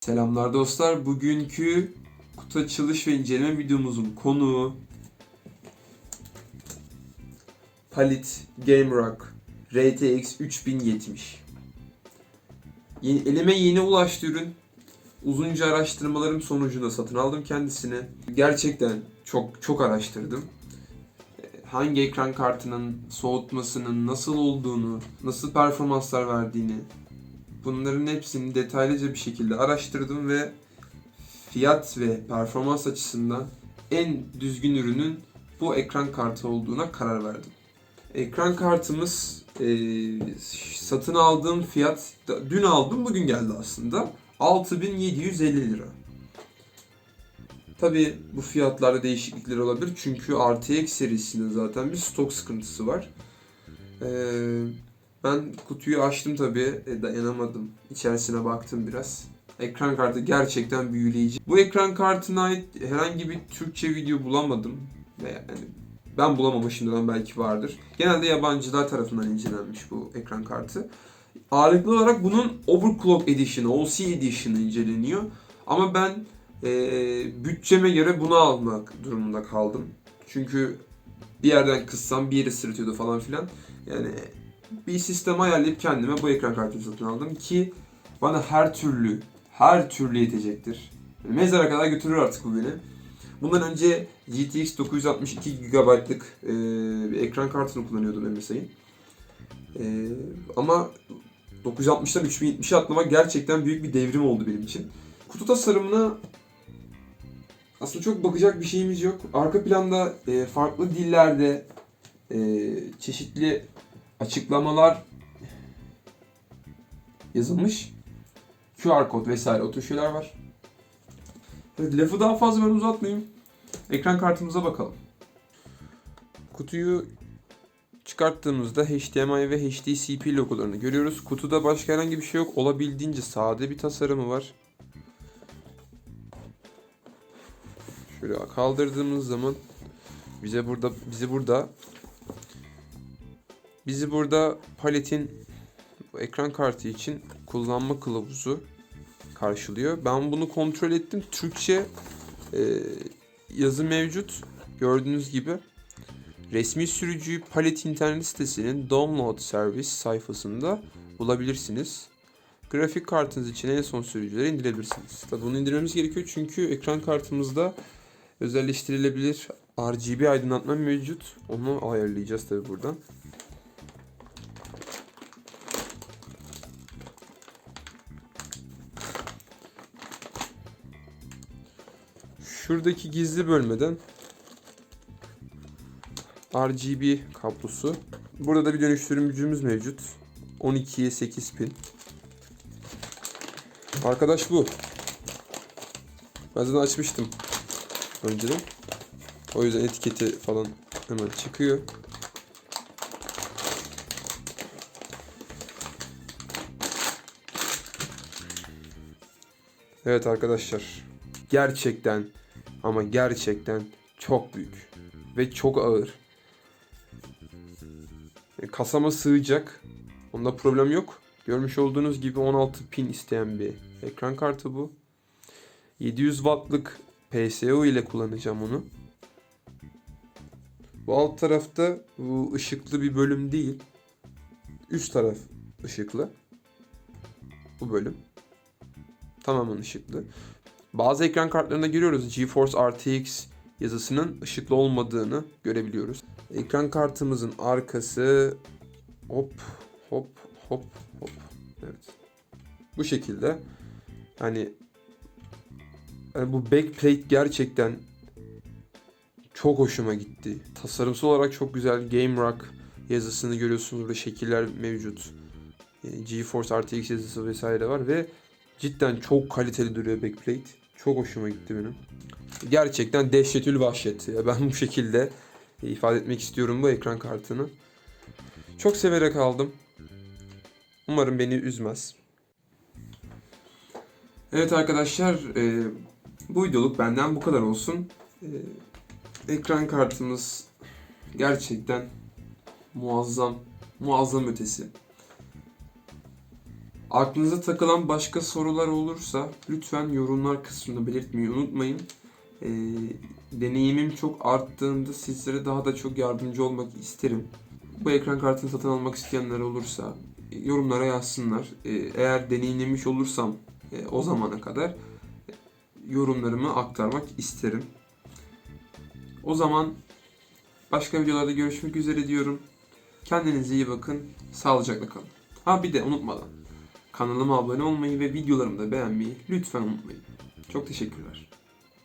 Selamlar dostlar. Bugünkü kutu açılış ve inceleme videomuzun konuğu Palit Game Rock RTX 3070. Yeni, elime yeni ulaştı ürün. Uzunca araştırmalarım sonucunda satın aldım kendisini. Gerçekten çok çok araştırdım. Hangi ekran kartının soğutmasının nasıl olduğunu, nasıl performanslar verdiğini, Bunların hepsini detaylıca bir şekilde araştırdım ve fiyat ve performans açısından en düzgün ürünün bu ekran kartı olduğuna karar verdim. Ekran kartımız e, satın aldığım fiyat dün aldım bugün geldi aslında 6750 lira. Tabi bu fiyatlarda değişiklikler olabilir çünkü RTX serisinde zaten bir stok sıkıntısı var. Eee ben kutuyu açtım tabii, e, dayanamadım. İçerisine baktım biraz. Ekran kartı gerçekten büyüleyici. Bu ekran kartına ait herhangi bir Türkçe video bulamadım. Ve yani ben bulamamışımdan belki vardır. Genelde yabancılar tarafından incelenmiş bu ekran kartı. Ağırlıklı olarak bunun Overclock Edition'ı, OC Edition'ı inceleniyor. Ama ben e, bütçeme göre bunu almak durumunda kaldım. Çünkü bir yerden kıssam bir yeri sırıtıyordu falan filan. Yani bir sistem ayarlayıp kendime bu ekran kartını satın aldım ki bana her türlü her türlü yetecektir. Mezara kadar götürür artık bu beni. Bundan önce GTX 962 GB'lık e, bir ekran kartını kullanıyordum MSI'nin. E, ama 960'dan 3070'e atlamak gerçekten büyük bir devrim oldu benim için. Kutu tasarımına aslında çok bakacak bir şeyimiz yok. Arka planda e, farklı dillerde e, çeşitli açıklamalar yazılmış. QR kod vesaire o tür şeyler var. Evet, lafı daha fazla ben uzatmayayım. Ekran kartımıza bakalım. Kutuyu çıkarttığımızda HDMI ve HDCP logolarını görüyoruz. Kutuda başka herhangi bir şey yok. Olabildiğince sade bir tasarımı var. Şöyle kaldırdığımız zaman bize burada bizi burada Bizi burada paletin ekran kartı için kullanma kılavuzu karşılıyor. Ben bunu kontrol ettim. Türkçe e, yazı mevcut. Gördüğünüz gibi. Resmi sürücüyü palet internet sitesinin download servis sayfasında bulabilirsiniz. Grafik kartınız için en son sürücüleri indirebilirsiniz. Tabi bunu indirmemiz gerekiyor çünkü ekran kartımızda özelleştirilebilir RGB aydınlatma mevcut. Onu ayarlayacağız tabi buradan. Şuradaki gizli bölmeden RGB kablosu. Burada da bir dönüştürücümüz mevcut. 12'ye 8 pin. Arkadaş bu. Ben zaten açmıştım önceden. O yüzden etiketi falan hemen çıkıyor. Evet arkadaşlar. Gerçekten ama gerçekten çok büyük ve çok ağır. E, Kasama sığacak. Onda problem yok. Görmüş olduğunuz gibi 16 pin isteyen bir ekran kartı bu. 700 wattlık PSU ile kullanacağım onu. Bu alt tarafta bu ışıklı bir bölüm değil. Üst taraf ışıklı. Bu bölüm. Tamamen ışıklı. Bazı ekran kartlarında görüyoruz GeForce RTX yazısının ışıklı olmadığını görebiliyoruz. Ekran kartımızın arkası hop hop hop hop. Evet. Bu şekilde. Hani yani bu backplate gerçekten çok hoşuma gitti. Tasarımsal olarak çok güzel. Game Rock yazısını görüyorsunuz. Burada şekiller mevcut. Yani GeForce RTX yazısı vesaire var ve cidden çok kaliteli duruyor backplate. Çok hoşuma gitti benim. Gerçekten dehşetül vahşet. Ben bu şekilde ifade etmek istiyorum bu ekran kartını. Çok severek aldım. Umarım beni üzmez. Evet arkadaşlar, e, bu videoluk benden bu kadar olsun. E, ekran kartımız gerçekten muazzam, muazzam ötesi. Aklınıza takılan başka sorular olursa lütfen yorumlar kısmında belirtmeyi unutmayın. Ee, deneyimim çok arttığında sizlere daha da çok yardımcı olmak isterim. Bu ekran kartını satın almak isteyenler olursa e, yorumlara yazsınlar. Ee, eğer deneyimlemiş olursam e, o zamana kadar e, yorumlarımı aktarmak isterim. O zaman başka videolarda görüşmek üzere diyorum. Kendinize iyi bakın. Sağlıcakla kalın. Ha bir de unutmadan kanalıma abone olmayı ve videolarımı da beğenmeyi lütfen unutmayın. Çok teşekkürler.